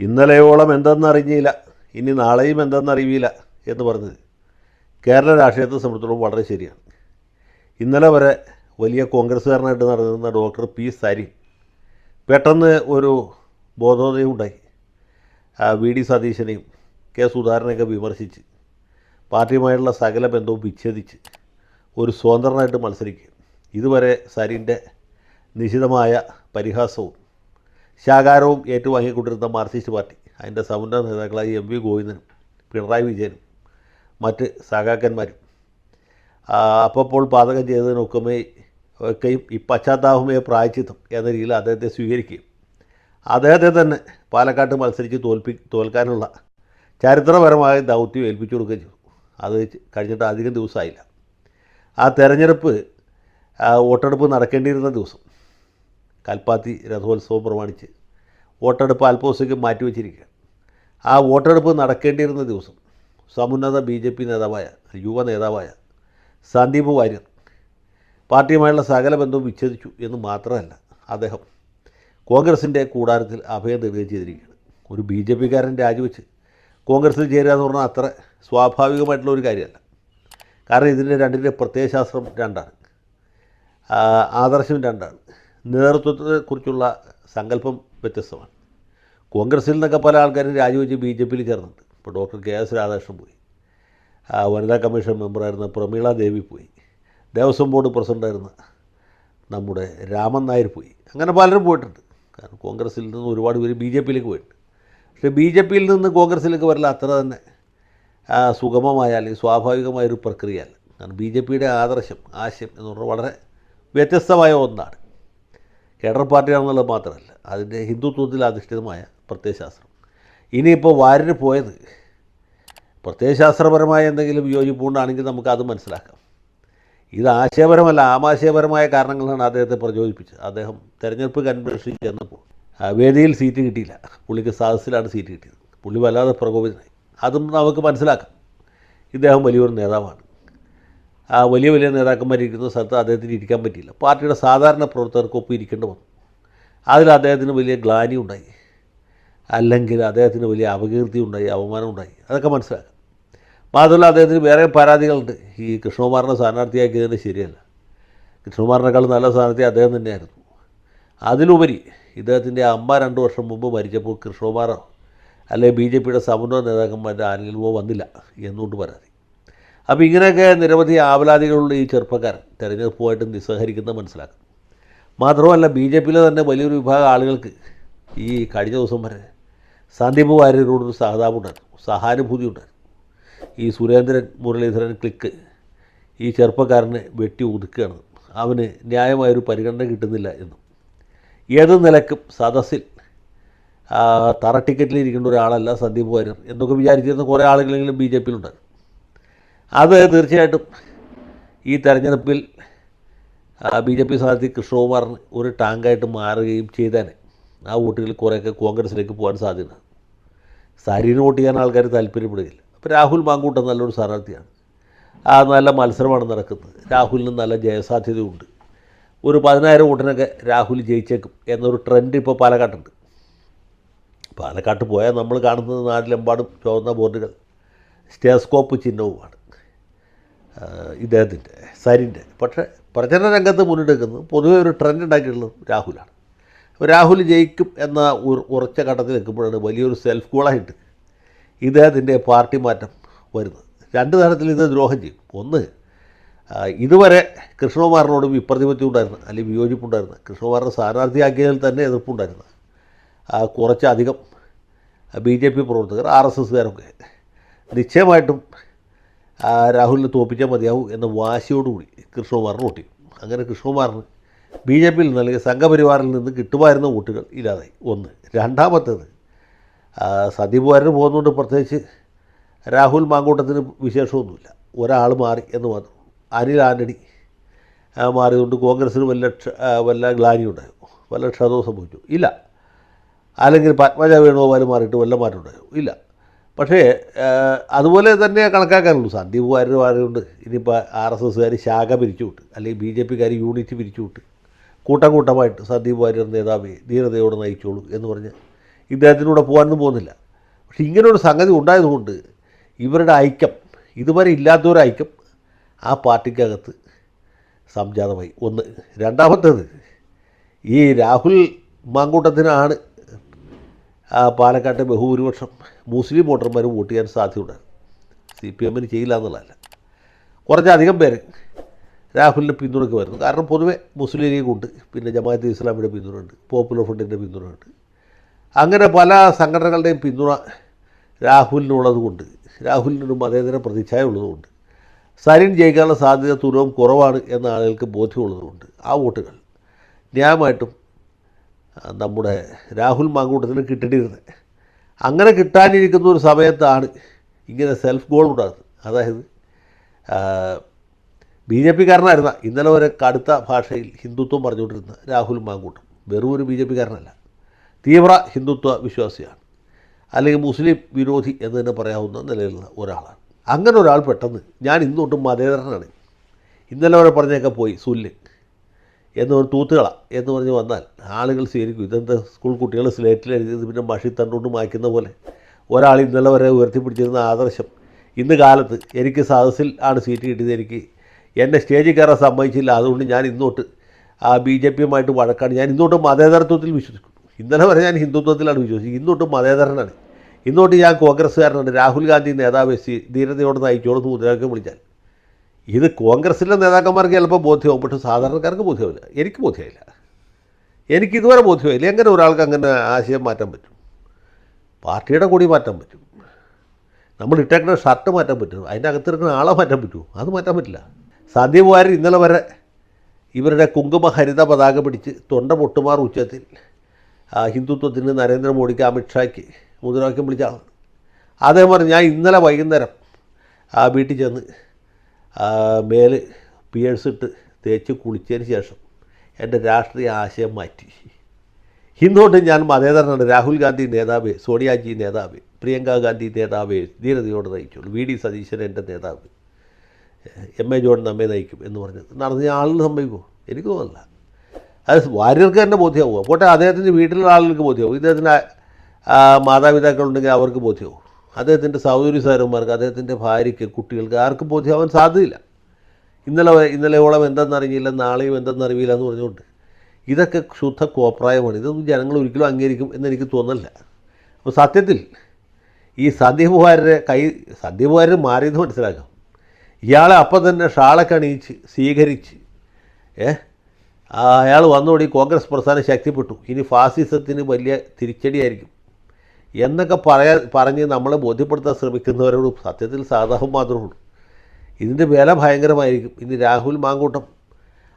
ഇന്നലെയോളം എന്തെന്നറിഞ്ഞില്ല ഇനി നാളെയും എന്തെന്നറിയില്ല എന്ന് പറഞ്ഞത് കേരള രാഷ്ട്രീയത്തെ സംബന്ധിച്ചിടത്തോളം വളരെ ശരിയാണ്. ഇന്നലെ വരെ വലിയ കോൺഗ്രസ്സുകാരനായിട്ട് നടന്നിരുന്ന ഡോക്ടർ പി സാരി പെട്ടെന്ന് ഒരു ബോധോദയം ഉണ്ടായി. വി ഡി സതീശനെയും കെ സുധാകരനെയൊക്കെ വിമർശിച്ച് പാർട്ടിയുമായുള്ള സകല ബന്ധവും വിച്ഛേദിച്ച് ഒരു സ്വതന്ത്രനായിട്ട് മത്സരിക്കുക ഇതുവരെ സരിന്റെ നിശിതമായ പരിഹാസവും ശാകാരവും ഏറ്റുവാങ്ങിക്കൊണ്ടിരുന്ന മാർക്സിസ്റ്റ് പാർട്ടി അതിന്റെ സമുന്നത നേതാക്കളായി എം വി ഗോവിന്ദനും പിണറായി വിജയനും മറ്റ് സഹാക്കന്മാരും അപ്പോൾ പാതകം ചെയ്തതിനൊക്കെ ഒക്കെയും ഈ പശ്ചാത്താപമേ പ്രായച്ചിത്തം എന്ന രീതിയിൽ അദ്ദേഹത്തെ സ്വീകരിക്കുകയും അദ്ദേഹത്തെ തന്നെ പാലക്കാട്ട് മത്സരിച്ച് തോൽപ്പി തോൽക്കാനുള്ള ചരിത്രപരമായ ദൗത്യം ഏൽപ്പിച്ചു കൊടുക്കുകയും ചെയ്തു. അത് കഴിഞ്ഞിട്ട് അധികം ദിവസമായില്ല. ആ തെരഞ്ഞെടുപ്പ് വോട്ടെടുപ്പ് നടക്കേണ്ടിയിരുന്ന ദിവസം കൽപ്പാത്തി രഥോത്സവം പ്രമാണിച്ച് വോട്ടെടുപ്പ് അല്പദിവസത്തേക്ക് മാറ്റിവെച്ചിരിക്കുക ആ വോട്ടെടുപ്പ് നടക്കേണ്ടിയിരുന്ന ദിവസം സമുന്നത ബി ജെ പി നേതാവായ യുവ നേതാവായ സന്ദീപ് വാര്യർ പാർട്ടിയുമായുള്ള സകല ബന്ധവും വിച്ഛേദിച്ചു എന്ന് മാത്രമല്ല അദ്ദേഹം കോൺഗ്രസിന്റെ കൂടാരത്തിൽ അഭയം തേടുകയും ചെയ്തിരിക്കുകയാണ്. ഒരു ബി ജെ പിക്കാരൻ രാജിവെച്ച് കോൺഗ്രസിൽ ചേരുക എന്ന് പറഞ്ഞാൽ അത്ര സ്വാഭാവികമായിട്ടുള്ള ഒരു കാര്യമല്ല. കാരണം ഇതിന്റെ രണ്ടിന്റെ പ്രത്യയശാസ്ത്രം രണ്ടാണ്. ആദർശം രണ്ടാണ്. നേതൃത്വത്തെക്കുറിച്ചുള്ള സങ്കല്പം വ്യത്യസ്തമാണ്. കോൺഗ്രസിൽ നിന്നൊക്കെ പല ആൾക്കാരും രാജിവെച്ച് ബി ജെ പിയിൽ ചേർന്നിട്ടുണ്ട്. ഇപ്പോൾ ഡോക്ടർ കെ എസ് രാധാകൃഷ്ണൻ പോയി. വനിതാ കമ്മീഷൻ മെമ്പറായിരുന്ന പ്രമീള ദേവി പോയി. ദേവസ്വം ബോർഡ് പ്രസിഡന്റായിരുന്ന നമ്മുടെ രാമൻ നായർ പോയി. അങ്ങനെ പലരും പോയിട്ടുണ്ട്. കാരണം കോൺഗ്രസിൽ നിന്ന് ഒരുപാട് പേര് ബി ജെ പിയിലേക്ക് പോയിട്ടുണ്ട്. പക്ഷേ ബി ജെ പിയിൽ നിന്ന് കോൺഗ്രസിലേക്ക് വരല അത്ര തന്നെ സുഗമമായ അല്ലെങ്കിൽ സ്വാഭാവികമായൊരു പ്രക്രിയയല്ല. കാരണം ബി ജെ പിയുടെ ആദർശം ആശയം എന്ന് പറഞ്ഞാൽ വളരെ വ്യത്യസ്തമായ ഒന്നാണ്. കേഡർ പാർട്ടിയാണെന്നുള്ളത് മാത്രമല്ല അതിന്റെ ഹിന്ദുത്വത്തിൽ അധിഷ്ഠിതമായ പ്രത്യയശാസ്ത്രം. ഇനിയിപ്പോൾ വാരിന് പോയത് പ്രത്യയശാസ്ത്രപരമായ എന്തെങ്കിലും യോജിപ്പുണ്ടാണെങ്കിൽ നമുക്ക് അത് മനസ്സിലാക്കാം. ഇത് ആശയപരമല്ല ആമാശയപരമായ കാരണങ്ങളാണ് അദ്ദേഹത്തെ പ്രചോദിപ്പിച്ചത്. അദ്ദേഹം തെരഞ്ഞെടുപ്പ് കൺവെൻഷനിൽ ചെന്നപ്പോൾ വേദിയിൽ സീറ്റ് കിട്ടിയില്ല. പുള്ളിക്ക് സദസ്സിലാണ് സീറ്റ് കിട്ടിയത്. പുള്ളി വല്ലാതെ പ്രകോപിതനായി. അതും നമുക്ക് മനസ്സിലാക്കാം. ഇദ്ദേഹം വലിയൊരു നേതാവാണ്. വലിയ വലിയ നേതാക്കന്മാരിരിക്കുന്ന സ്ഥലത്ത് അദ്ദേഹത്തിന് ഇരിക്കാൻ പറ്റിയില്ല. പാർട്ടിയുടെ സാധാരണ പ്രവർത്തകർക്കൊപ്പം ഇരിക്കേണ്ടി വന്നു. അതിൽ അദ്ദേഹത്തിന് വലിയ ഗ്ലാനി ഉണ്ടായി. അല്ലെങ്കിൽ അദ്ദേഹത്തിന് വലിയ അപകീർത്തി ഉണ്ടായി അവമാനം ഉണ്ടായി. അതൊക്കെ മനസ്സിലാക്കാം. മാത്രമല്ല അദ്ദേഹത്തിന് വേറെ പരാതികളുണ്ട്. ഈ കൃഷ്ണകുമാറിനെ സ്ഥാനാർത്ഥിയാക്കിയതിന് ശരിയല്ല. കൃഷ്ണകുമാറിനേക്കാൾ നല്ല സ്ഥാനാർത്ഥി അദ്ദേഹം തന്നെയായിരുന്നു. അതിലുപരി ഇദ്ദേഹത്തിന്റെ അമ്മ രണ്ട് വർഷം മുമ്പ് മരിച്ചപ്പോൾ കൃഷ്ണകുമാറോ അല്ലെങ്കിൽ ബി ജെ പിയുടെ സമുന്നത നേതാക്കന്മാരുടെ ആരെങ്കിലുമോ വന്നില്ല എന്നുകൊണ്ട് പരാതി അപ്പോൾ ഇങ്ങനെയൊക്കെ നിരവധി ആവലാതികളുള്ള ഈ ചെറുപ്പക്കാരൻ തെരഞ്ഞെടുപ്പുമായിട്ട് നിസ്സഹരിക്കുന്ന മനസ്സിലാക്കും. മാത്രമല്ല ബി ജെ പിയിലെ തന്നെ വലിയൊരു വിഭാഗം ആളുകൾക്ക് ഈ കഴിഞ്ഞ ദിവസം വരെ സന്ദീപ് വാര്യരോടൊരു സഹതാപമുണ്ടായിരുന്നു. സഹാനുഭൂതി ഉണ്ടായിരുന്നു. ഈ സുരേന്ദ്രൻ മുരളീധരൻ ക്ലിക്ക് ഈ ചെറുപ്പക്കാരനെ വെട്ടി ഒതുക്കുകയാണ്. അവന് ന്യായമായൊരു പരിഗണന കിട്ടുന്നില്ല എന്നും. ഏത് നിലക്കും സദസ്സിൽ തറ ടിക്കറ്റിൽ ഇരിക്കേണ്ട ഒരാളല്ല സന്ദീപ് വാര്യർ എന്നൊക്കെ വിചാരിച്ചിരുന്ന കുറേ ആളുകളെങ്കിലും ബി ജെ പിയിലുണ്ടായിരുന്നു. അത് തീർച്ചയായിട്ടും ഈ തെരഞ്ഞെടുപ്പിൽ ബി ജെ പി സ്ഥാനാർത്ഥി കൃഷ്ണകുമാറിന് ഒരു ടാങ്കായിട്ട് മാറുകയും ചെയ്തേനെ ആ വോട്ടുകൾ കുറേയൊക്കെ കോൺഗ്രസിലേക്ക് പോകാൻ സാധ്യത സരീന് വോട്ട് ചെയ്യാൻ ആൾക്കാർ താല്പര്യപ്പെടുകയില്ല. അപ്പോൾ രാഹുൽ മാങ്കൂട്ടം നല്ലൊരു സ്ഥാനാർത്ഥിയാണ്. ആ നല്ല മത്സരമാണ് നടക്കുന്നത്. രാഹുലിന് നല്ല ജയസാധ്യതയുണ്ട്. ഒരു പതിനായിരം വോട്ടിനൊക്കെ രാഹുൽ ജയിച്ചേക്കും എന്നൊരു ട്രെൻഡ് ഇപ്പോൾ പാലക്കാട്ടുണ്ട്. പാലക്കാട്ട് പോയാൽ നമ്മൾ കാണുന്നത് നാട്ടിലെമ്പാടും ചുവന്ന ബോർഡുകൾ സ്റ്റേസ്കോപ്പ് ചിഹ്നവുമാണ്. ഇദ്ദേഹത്തിന്റെ സരിന്റെ. പക്ഷേ പ്രചരണ രംഗത്ത് മുന്നിട്ടെടുക്കുന്നത് പൊതുവെ ഒരു ട്രെൻഡ് ഉണ്ടാക്കിയിട്ടുള്ളത് രാഹുലാണ്. അപ്പോൾ രാഹുൽ ജയിക്കും എന്ന ഉറച്ച ഘട്ടത്തിൽ നിൽക്കുമ്പോഴാണ് വലിയൊരു സെൽഫ് ഗോളായിട്ട് ഇദ്ദേഹത്തിന്റെ പാർട്ടി മാറ്റം വരുന്നത്. രണ്ട് തരത്തിൽ ഇത് ദ്രോഹം ചെയ്യും. ഒന്ന് ഇതുവരെ കൃഷ്ണകുമാറിനോട് വിപ്രതിപത്തി ഉണ്ടായിരുന്നു അല്ലെങ്കിൽ വിയോജിപ്പുണ്ടായിരുന്നു. കൃഷ്ണകുമാറിനെ സ്ഥാനാർത്ഥിയാക്കിയതിൽ തന്നെ എതിർപ്പുണ്ടായിരുന്നു. കുറച്ചധികം ബി ജെ പി പ്രവർത്തകർ ആർ എസ് എസ്സുകാരൊക്കെ നിശ്ചയമായിട്ടും രാഹുലിനെ തോൽപ്പിച്ചാൽ മതിയാവും എന്ന വാശിയോടുകൂടി കൃഷ്ണകുമാറിന് വോട്ട് അങ്ങനെ കൃഷ്ണകുമാറിന് ബി ജെ പിയിൽ നിന്ന് അല്ലെങ്കിൽ സംഘപരിവാറിൽ നിന്ന് കിട്ടുമായിരുന്ന വോട്ടുകൾ ഇല്ലാതായി. ഒന്ന്. രണ്ടാമത്തേത് സന്ദീപ് വാര്യർ പോകുന്നതുകൊണ്ട് പ്രത്യേകിച്ച് രാഹുൽ മാങ്കൂട്ടത്തിന് വിശേഷമൊന്നുമില്ല. ഒരാൾ മാറി എന്ന് മാത്രം. അനിൽ ആന്റണി ആ, മാറിയതുകൊണ്ട് കോൺഗ്രസ്സിന് വല്ല വല്ല ഗ്ലാനി ഉണ്ടായോ? വല്ല ക്ഷതവും സംഭവിച്ചു? ഇല്ല. അല്ലെങ്കിൽ പത്മജ വേണുഗോപാൽ മാറിയിട്ട് വല്ല മാറ്റം ഉണ്ടായോ? ഇല്ല. പക്ഷേ അതുപോലെ തന്നെ കണക്കാക്കാനുള്ളൂ സന്ദീപ് വാര്യർ മാറിയുണ്ട് ഇനിയിപ്പോൾ ആർ എസ് എസ്സുകാർ ശാഖ പിരിച്ചു വിട്ട് അല്ലെങ്കിൽ ബി ജെ പിക്കാർ യൂണിറ്റ് പിരിച്ചു വിട്ട് കൂട്ടം കൂട്ടമായിട്ട് സന്ദീപ് വാര്യർ നേതാവെ ധീരതയോട് നയിച്ചോളൂ എന്ന് പറഞ്ഞ് ഇദ്ദേഹത്തിനൂടെ പോകാനൊന്നും പോകുന്നില്ല. പക്ഷേ ഇങ്ങനൊരു സംഗതി ഉണ്ടായതുകൊണ്ട് ഇവരുടെ ഐക്യം ഇതുവരെ ഇല്ലാത്തൊരു ഐക്യം ആ പാർട്ടിക്കകത്ത് സംജാതമായി. ഒന്ന്. രണ്ടാമത്തേത് ഈ രാഹുൽ മാങ്കൂട്ടത്തിനാണ് പാലക്കാട്ടെ ബഹുഭൂരിപക്ഷം മുസ്ലിം വോട്ടർമാർ വോട്ട് ചെയ്യാൻ സാധ്യതയുണ്ട്. സി പി എമ്മിന് ചെയ്യില്ല എന്നുള്ളതല്ല. കുറച്ചധികം പേര് രാഹുലിന്റെ വരുന്നു. കാരണം പൊതുവേ മുസ്ലിം ലീഗ് ഉണ്ട്. പിന്നെ ജമാഅത്ത് ഇസ്ലാമിയുടെ പിന്തുണയുണ്ട്. പോപ്പുലർ ഫ്രണ്ടിന്റെ പിന്തുണയുണ്ട്. അങ്ങനെ പല സംഘടനകളുടെയും പിന്തുണ രാഹുലിനുള്ളത് കൊണ്ട് രാഹുലിനൊരു മതേതര പ്രതിച്ഛായ ഉള്ളതുകൊണ്ട് സരിൻ ജയിക്കാനുള്ള സാധ്യത തുറവും കുറവാണ് എന്ന ആളുകൾക്ക് ബോധ്യമുള്ളതുകൊണ്ട് ആ വോട്ടുകൾ ന്യായമായിട്ടും നമ്മുടെ രാഹുൽ മാങ്കൂട്ടത്തിന് കിട്ടേണ്ടിയിരുന്നത് അങ്ങനെ കിട്ടാനിരിക്കുന്ന ഒരു സമയത്താണ് ഇങ്ങനെ സെൽഫ് ഗോൾ ഉണ്ടാകുന്നത് അതായത് ബി ജെ പിക്കാരനായിരുന്ന ഇന്നലെ വരെ കടുത്ത ഭാഷയിൽ ഹിന്ദുത്വം പറഞ്ഞുകൊണ്ടിരുന്ന രാഹുൽ മാങ്കൂട്ടം. വെറും ഒരു ബി ജെ പിക്കാരനല്ല തീവ്ര ഹിന്ദുത്വ വിശ്വാസിയാണ്. അല്ലെങ്കിൽ മുസ്ലിം വിരോധി എന്ന് തന്നെ പറയാവുന്ന നിലയിലുള്ള ഒരാളാണ്. അങ്ങനെ ഒരാൾ പെട്ടെന്ന് ഞാൻ ഇന്നോട്ടും മതേതരനാണ്. ഇന്നലെ വരെ പറഞ്ഞൊക്കെ പോയി സുല്യൻ എന്ന് പറഞ്ഞ് തൂത്തുകള എന്ന് പറഞ്ഞ് വന്നാൽ ആളുകൾ സ്വീകരിക്കും. ഇതെന്താ സ്കൂൾ കുട്ടികൾ സ്ലേറ്റിൽ എഴുതിയത്? പിന്നെ മഷി തണ്ടുകൊണ്ട് മായ്ക്കുന്ന പോലെ. ഒരാൾ ഇന്നലെ വരെ ഉയർത്തിപ്പിടിച്ചിരുന്ന ആദർശം. ഇന്ന് കാലത്ത് എനിക്ക് സദസ്സിൽ ആണ് സീറ്റ് കിട്ടിയത്. എനിക്ക് എന്നെ സ്റ്റേജിൽ കയറാൻ സമ്മതിച്ചില്ല. അതുകൊണ്ട് ഞാൻ ഇന്നോട്ട് ആ ബി ജെ പിയുമായിട്ട് വഴക്കാണ്. ഞാൻ ഇന്നോട്ട് മതേതരത്വത്തിൽ വിശ്വസിക്കുന്നു ഇന്നലെ വരെ ഞാൻ ഹിന്ദുത്വത്തിലാണ് വിശ്വസിക്കുന്നത്. ഇന്നോട്ട് മതേതരനാണ്. ഇന്നോട്ട് ഞാൻ കോൺഗ്രസ്സുകാരനാണ്. രാഹുൽ ഗാന്ധി നേതാവ് സി ധീരതയോടെ നയിച്ചോളെന്ന് മുദ്രാവാക്യം വിളിച്ചാൽ. ഇത് കോൺഗ്രസിലെ നേതാക്കന്മാർക്ക് ചിലപ്പോൾ ബോധ്യമാവും പക്ഷേ സാധാരണക്കാർക്ക് ബോധ്യമില്ല എനിക്ക് ബോധ്യമായില്ല. എനിക്ക് ഇതുവരെ ബോധ്യമായില്ല. എങ്ങനെ ഒരാൾക്ക് അങ്ങനെ ആശയം മാറ്റാൻ പറ്റും? പാർട്ടിയുടെ കൂടി മാറ്റാൻ പറ്റും. നമ്മൾ ഇട്ടേക്കുന്ന ഷർട്ട് മാറ്റാൻ പറ്റും. അതിന്റെ അകത്തിരിക്കുന്ന ആളെ മാറ്റാൻ പറ്റുമോ? അത് മാറ്റാൻ പറ്റില്ല. സദ്യവാരൻ ഇന്നലെ വരെ ഇവരുടെ കുങ്കുമ ഹരിത പതാക പിടിച്ച് തൊണ്ട പൊട്ടുമാർ ഉച്ചത്തിൽ ഹിന്ദുത്വത്തിന് നരേന്ദ്രമോദിക്ക് അമിത്ഷായ്ക്ക് മുദ്രാവാക്യം വിളിച്ച ആളാണ് ഞാൻ ഇന്നലെ വൈകുന്നേരം ആ വീട്ടിൽ ചെന്ന് മേൽ പിയേഴ്സ് ഇട്ട് തേച്ച് കുളിച്ചതിന് ശേഷം എന്റെ രാഷ്ട്രീയ ആശയം മാറ്റി. ഹിന്ദുകൊണ്ട് ഞാൻ മതേതരനാണ്. രാഹുൽ ഗാന്ധി നേതാവ് സോണിയാജി നേതാവ് പ്രിയങ്ക ഗാന്ധി നേതാവ് ധീരതയോടെ നയിച്ചുള്ളൂ. വി ഡി സതീശൻ എന്റെ നേതാവ്. എം എ ജോൺ നമ്മെ നയിക്കും എന്ന് പറഞ്ഞത്. നടന്ന ആളിന് സംഭവിക്കുമോ എനിക്ക് തോന്നുന്നില്ല. അത് വാര്യർക്ക് തന്നെ ബോധ്യമാവുക പോട്ടെ അദ്ദേഹത്തിന്റെ വീട്ടിലുള്ള ആളുകൾക്ക് ബോധ്യമാവും. ഇദ്ദേഹത്തിന്റെ മാതാപിതാക്കളുണ്ടെങ്കിൽ അവർക്ക് ബോധ്യമാവും. അദ്ദേഹത്തിന്റെ സഹോദരി സാരന്മാർക്ക് അദ്ദേഹത്തിന്റെ ഭാര്യയ്ക്ക് കുട്ടികൾക്ക് ആർക്കും ബോധ്യമാവാൻ സാധ്യതയില്ല. ഇന്നലെ ഇന്നലെയോളം എന്തെന്നറിഞ്ഞില്ല നാളെയും എന്തെന്നറിയില്ല എന്ന് പറഞ്ഞുകൊണ്ട് ഇതൊക്കെ ശുദ്ധ കോപ്രായമാണ്. ഇതൊന്നും ജനങ്ങൾ ഒരിക്കലും അംഗീകരിക്കും എന്നെനിക്ക് തോന്നല്ല. അപ്പോൾ സത്യത്തിൽ ഈ സന്ദീപുകാരരെ കൈ സന്ദീപുകാരൻ മാറിയെന്ന് മനസ്സിലാക്കാം. ഇയാളെ അപ്പം തന്നെ ഷാളൊക്കെ അണിയിച്ച് സ്വീകരിച്ച് ഏ അയാൾ വന്നോടി കോൺഗ്രസ് പ്രസ്ഥാനം ശക്തിപ്പെട്ടു. ഇനി ഫാസിസത്തിന് വലിയ തിരിച്ചടിയായിരിക്കും. എന്നൊക്കെ പറയാൻ പറഞ്ഞ് നമ്മളെ ബോധ്യപ്പെടുത്താൻ ശ്രമിക്കുന്നവരോട് സത്യത്തിൽ സാധാരണ മാത്രമേ ഉള്ളൂ ഇതിന്റെ വില ഭയങ്കരമായിരിക്കും. ഇനി രാഹുൽ മാങ്കൂട്ടം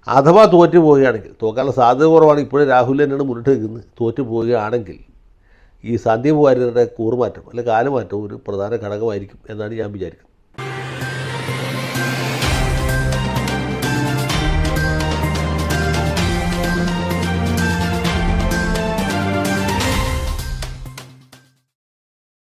അഥവാ തോറ്റു പോവുകയാണെങ്കിൽ തോക്കാനുള്ള സാധ്യത കുറവാണ്. ഇപ്പോഴും രാഹുൽ തന്നെയാണ് മുന്നിട്ട് നിൽക്കുന്നത്. തോറ്റു പോവുകയാണെങ്കിൽ ഈ സന്ദീപ് കൂറുമാറ്റം അല്ലെങ്കിൽ കാലമാറ്റം ഒരു പ്രധാന ഘടകമായിരിക്കും എന്നാണ് ഞാൻ വിചാരിക്കുന്നത്.